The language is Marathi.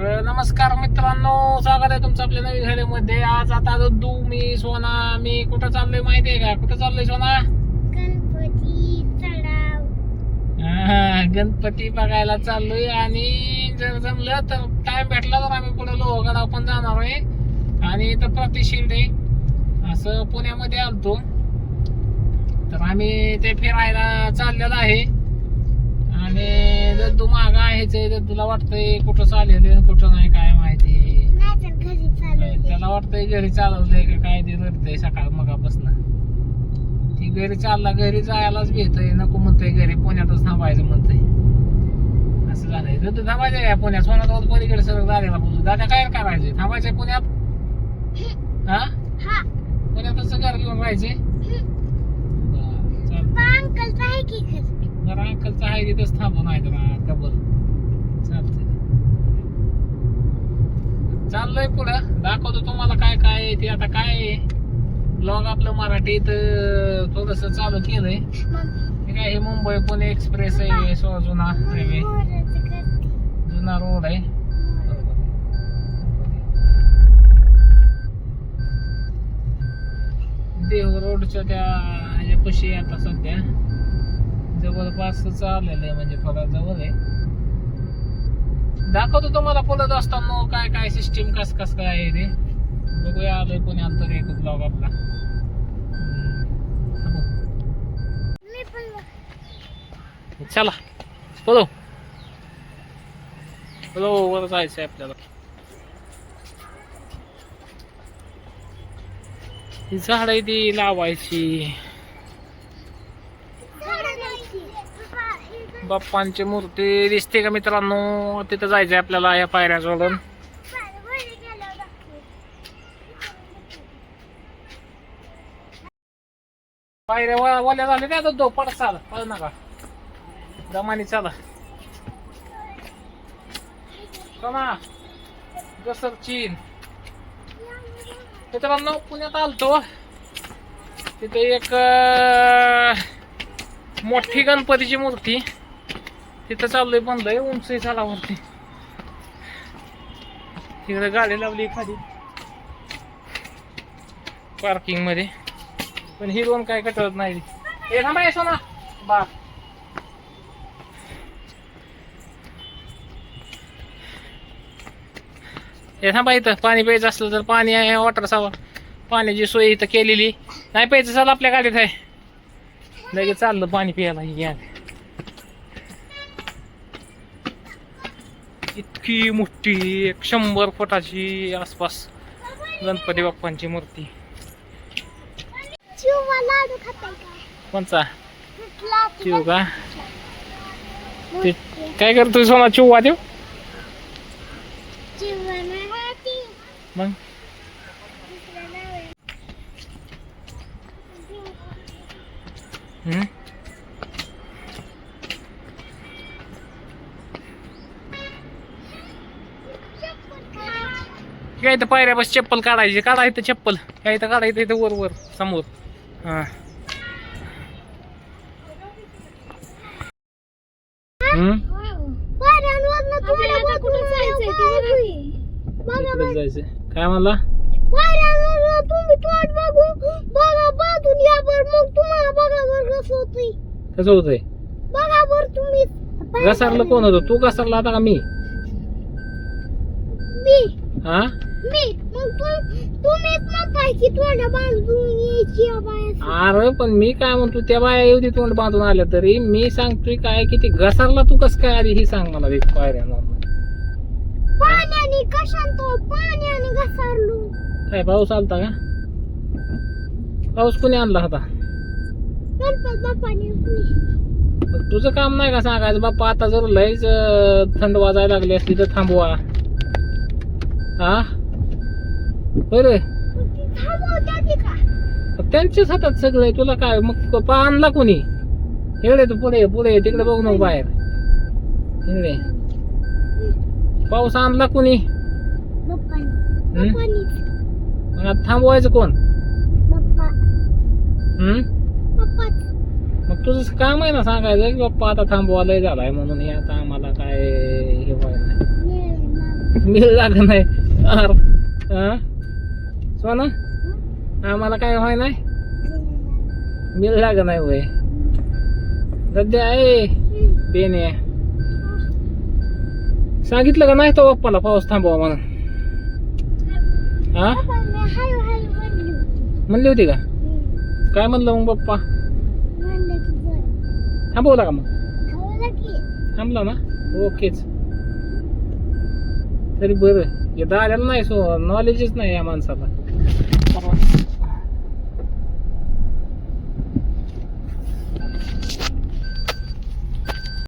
नमस्कार मित्रांनो स्वागत आहे तुमचं आपल्या नवीन घरामध्ये आज आता दू मी सोना. मी कुठं चाललोय माहिती आहे का? कुठं चाललोय सोना? हा, गणपती बघायला चाललोय आणि जर जमलं तर टाइम भेटला तर आम्ही पुढे लोहगडाव पण जाणार आहे. आणि इथं प्रतिशिल्ड आहे. असं पुण्यामध्ये आलतो. तर आम्ही ते फिरायला चाललेलो आहे. आणि जर तू मागा आहेच आहे तर तुला वाटतंय कुठं चाललेलं आहे, कुठं नाही काय माहिती. त्याला वाटतंय घरी चालवलंय का काय ते रडतंय सकाळ मगापासून. ती घरी चालला घरी जायलाच भेटतंय नको म्हणतोय घरी पुण्यातच थांबायचं म्हणतंय. असं झालंय. तू थांबायचं काय? पुण्यात सोनात पलीकडे सगळं दाद्याला बोलू दाद्या काय करायचंय? थांबायचंय पुण्यात? हा? पुण्यातच घर घेऊन राहायचे. अंकल जरा अंकलचं आहे तिथंच थांबून आहे तर डबल चालतंय. चाललंय पुढं. दाखवतो तुम्हाला काय काय ते. आता काय आहे? ब्लॉग आपलं मराठीत थोडस चालू केलंय. काय हे मुंबई पुणे एक्सप्रेस आहे सो जुना हायवे. जुना रोड आहे. देव रोडच्या त्या ह्याच्यापाशी आता सध्या. जवळपास चाललेलं आहे म्हणजे थोडा जवळ आहे. दाखवतो तुम्हाला पलत असताना काय काय सिस्टीम कस कस काय आहे ते. बघूया आलोय कोणी अंतर एक ब्लॉग आपला. चला बोलो बोलो वर जायचंय आपल्याला. ही झाड ती लावायची झाडं लावायची. पप्पा, हे बघ. बाप्पांची मूर्ती दिसते का मित्रांनो? तिथं जायचंय आपल्याला या पायऱ्या सोडून पायऱ्या वा- वल्या झाल्या त्या दो पडत चाला पळ नका. दमानी चाला. कमा जसर चीन. मित्रांनो पुण्यात आलतो. तिथे एक मोठी गणपतीची मूर्ती. तिथं चाललोय बंद आहे उंच आहे चालावरती तिकडे गाडी लावली एखादी. पार्किंगमध्ये. पण ही दोन काय कटवत नाही हे थांबा येसो ना बा हे थांबा इथं पाणी प्यायचं असलं तर पाणी आहे वॉटर सावर पाण्याची सोय इथं केलेली. नाही प्यायचं चाल आपल्या गाडीत आहे. लगेच चाललं पाणी प्यायला ही इतकी मोठी एक शंभर फुटाची आसपास गणपती बाप्पांची मूर्ती? कोणचा चिव का ते. काय करतोय सोना चिव्वा देव. मग. हम्म? काय इथं पायऱ्या बस चप्पल काढायची. काढा इथं चप्पल. काय इथं काढायचं इथं वर वर समोर. हा. जायचं काय म्हणला? कसं होतंय. तुम्ही. घसारलं कोण होतं? तू घसारला आता का मी. हा? मी मग तू तुम्हीच म्हणताय की तोंड बांधून यायची या बाया अरे पण मी काय म्हणतो त्या बाया एवढी तोंड बांधून आल्या तरी मी सांगतोय काय की ते घसारला तू कस काय आली ही सांग मला ते पायऱ्या पाण्याने कशांतो पाण्याने घसरलो. काय पाऊस आलता का? पाऊस कोणी आणला होता? गणपत बाप्पाने आपली. मग तुझं काम नाही का सांगायचं बाप्पा आता जर लयच अं, थंड वाजायला लागली असली तर थांबवा. हा होय रे. मग ती थांबवत्याती का मग त्यांच्याच हातात सगळं आहे तुला काय मग पा आणला कोणी? इकडे तू पुढे पुढे तिकडे बघू नको बाहेर. इकडे. पाऊस आणला कोणी? मग आता थांबवायचं कोण? मग तुझं काम आहे ना सांगायचं की बाप्पा आता थांबवा लय झालाय म्हणून. हे आता आम्हाला काय हे व्हायला नाही. मिल लाग नाही. सोना? आम्हाला काय व्हाय नाही? मिल लाग नाही वय सध्या आहे. बेने सांगितलं का नाही तो पप्पाला पाऊस थांबवा म्हणून? हा? म्हणली होती का? काय म्हणलं मग पप्पा? थांबवला का मग? थांबला ना? ओकेच. तरी बरं. हे दाद्याला नाही सो नॉलेजच नाही या माणसाला.